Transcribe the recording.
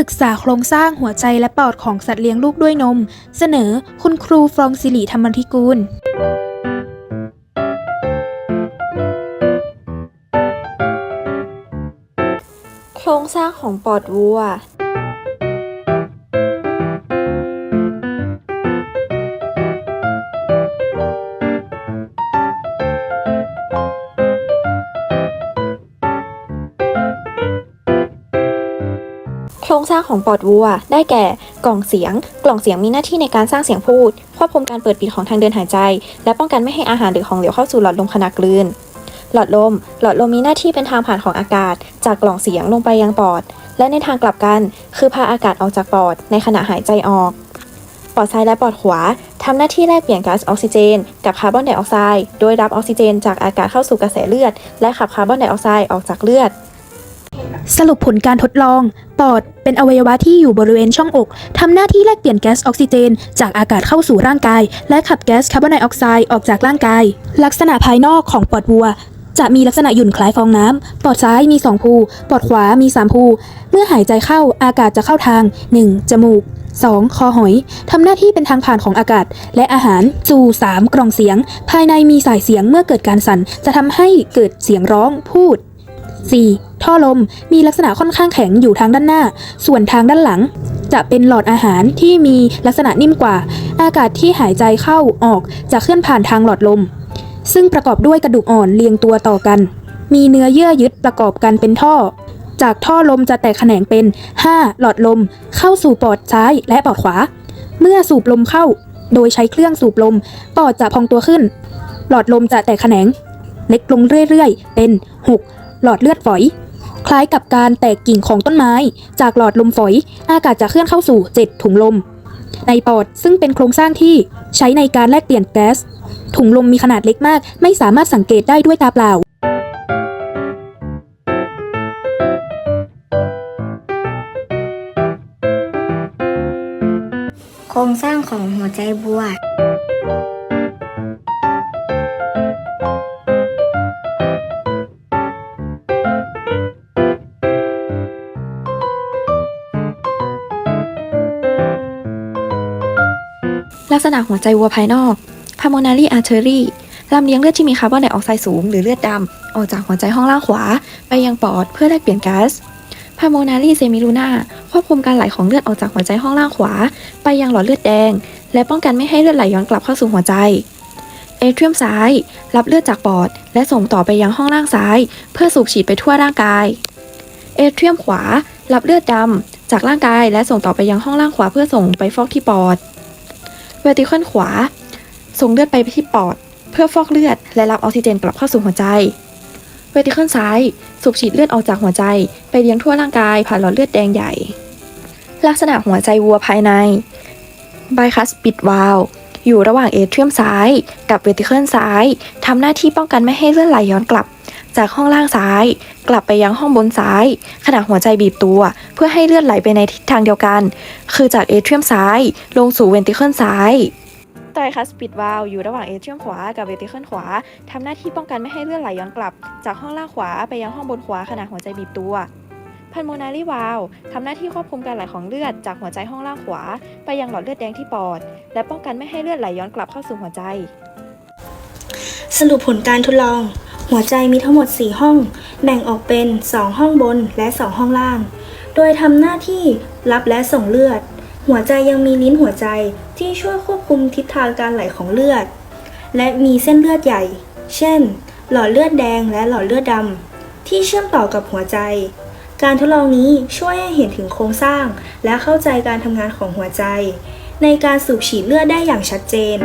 ศึกษาโครงสร้างหัวใจและปอดของสัตว์เลี้ยงลูกด้วยนม เสนอคุณครูฟรองศิริธรรมธิกูลโครงสร้างของปอดวัว รงสร้างของปอดวัว ได้แก่ กล่องเสียง กล่องเสียงมีหน้าที่ในการสร้างเสียงพูด ควบคุมการเปิดปิดของทางเดินหายใจ และป้องกันไม่ให้อาหารหรือของเหลวเข้าสู่หลอดลมขณะกลืน หลอดลม หลอดลมมีหน้าที่เป็นทางผ่านของอากาศ จากกล่องเสียงลงไปยังปอด และในทางกลับกัน คือพาอากาศออกจากปอด ในขณะหายใจออก ปอดซ้ายและปอดขวาทำหน้าที่แลกเปลี่ยนก๊าซออกซิเจน กับคาร์บอนไดออกไซด์ โดยรับออกซิเจน จากอากาศเข้าสู่กระแสเลือด และขับคาร์บอนไดออกไซด์ออกจากเลือด สรุปผลการทดลอง ปอดเป็นอวัยวะที่อยู่บริเวณช่องอกทำหน้าที่แลกเปลี่ยนแก๊สออกซิเจน จากอากาศเข้าสู่ร่างกาย และขับแก๊สคาร์บอนไดออกไซด์ออกจากร่างกาย ลักษณะภายนอกของปอดวัว จะมีลักษณะหยุ่นคล้ายฟองน้ำ ปอดซ้ายมี 2 ภู ปอดขวามี 3 ภู เมื่อหายใจเข้าอากาศจะเข้าทาง 1. จมูก 2. คอหอย ทำหน้าที่เป็นทางผ่านของอากาศ และอาหารสู่ 3. กล่องเสียง ภายในมีสายเสียงเมื่อเกิดการสั่น จะทำให้เกิดเสียงร้องพูด 4. ท่อลมมีลักษณะค่อนข้างแข็งอยู่ทางด้านหน้า ส่วนทางด้านหลัง จะเป็นหลอดอาหารที่มีลักษณะนิ่มกว่า อากาศที่หายใจเข้าออกจะเคลื่อนผ่านทางหลอดลม ซึ่งประกอบด้วยกระดูกอ่อนเรียงตัวต่อกัน มีเนื้อเยื่อยึดประกอบกันเป็นท่อ จากท่อลมจะแตกแขนงเป็น 5 หลอดลม เข้าสู่ปอดซ้ายและปอดขวา เมื่อสูบลมเข้า โดยใช้เครื่องสูบลม ปอดจะพองตัวขึ้น หลอดลมจะแตกแขนง เล็กลงเรื่อยๆ เป็น 6 หลอดเลือดฝอย คล้ายกับการแตกกิ่งของต้นไม้ จากหลอดลมฝอย อากาศจะเคลื่อนเข้าสู่ 7 ถุงลม ในปอดซึ่งเป็นโครงสร้างที่ใช้ในการแลกเปลี่ยนแก๊ส ถุงลมมีขนาดเล็กมาก ไม่สามารถสังเกตได้ด้วยตาเปล่าโครงสร้างของหัวใจบัว ลักษณะหัวใจวัวภายนอก pulmonary artery ลำเลี้ยงเลือดที่มีคาร์บอนไดออกไซด์สูงหรือเลือดดำออกจากหัวใจห้องล่างขวา ไปยังปอดเพื่อแลกเปลี่ยนก๊าซ pulmonary semilunar ควบคุมการไหลของเลือดออกจากหัวใจห้องล่างขวา ไปยังหลอดเลือดแดง และป้องกันไม่ให้เลือดไหลย้อนกลับเข้าสู่หัวใจเอเทรียมซ้าย รับเลือดจากปอด และส่งต่อไปยังห้องล่างซ้าย เพื่อสูบฉีดไปทั่วร่างกายเอเทรียมขวา รับเลือดดำจากร่างกายและส่งต่อไปยังห้องล่างขวาเพื่อส่งไปฟอกที่ปอด เวติเคิลขวา ส่งเลือดไปที่ปอด เพื่อฟอกเลือดและรับออกซิเจนกลับเข้าสู่หัวใจเวติเคิลซ้าย สูบฉีดเลือดออกจากหัวใจ ไปเลี้ยงทั่วร่างกายผ่านหลอดเลือดแดงใหญ่ ลักษณะหัวใจวัวภายในไบคัสปิดวาลอยู่ระหว่างเอเทรียมซ้าย กับเวติเคิลซ้ายทำหน้าที่ป้องกันไม่ให้เลือดไหลย้อนกลับ จากห้องล่างซ้าย กลับไปยังห้องบนซ้าย ขณะหัวใจบีบตัว เพื่อให้เลือดไหลไปในทิศทางเดียวกัน คือจากเอเทรียมซ้าย ลงสู่เวนติเคิลซ้ายไตรคัสปิดวาลอยู่ระหว่างเอเทรียมขวากับเวนติเคิลขวาทำหน้าที่ป้องกันไม่ให้เลือดไหลย้อนกลับ จากห้องล่างขวาไปยังห้องบนขวาขณะหัวใจบีบตัวพันโมนารีวาลทำหน้าที่ควบคุมการไหลของเลือดจากหัวใจห้องล่างขวา ไปยังหลอดเลือดแดงที่ปอด และป้องกันไม่ให้เลือดไหลย้อนกลับเข้าสู่หัวใจ สรุปผลการทดลอง หัวใจมีทั้งหมด 4 ห้อง แบ่งออกเป็น 2 ห้องบนและ 2 ห้องล่าง โดยทำหน้าที่รับและส่งเลือด หัวใจยังมีลิ้นหัวใจที่ช่วยควบคุมทิศทางการไหลของเลือด และมีเส้นเลือดใหญ่ เช่น หลอดเลือดแดงและหลอดเลือดดำที่เชื่อมต่อกับหัวใจ การทดลองนี้ช่วยให้เห็นถึงโครงสร้าง และเข้าใจการทำงานของหัวใจ ในการสูบฉีดเลือดได้อย่างชัดเจน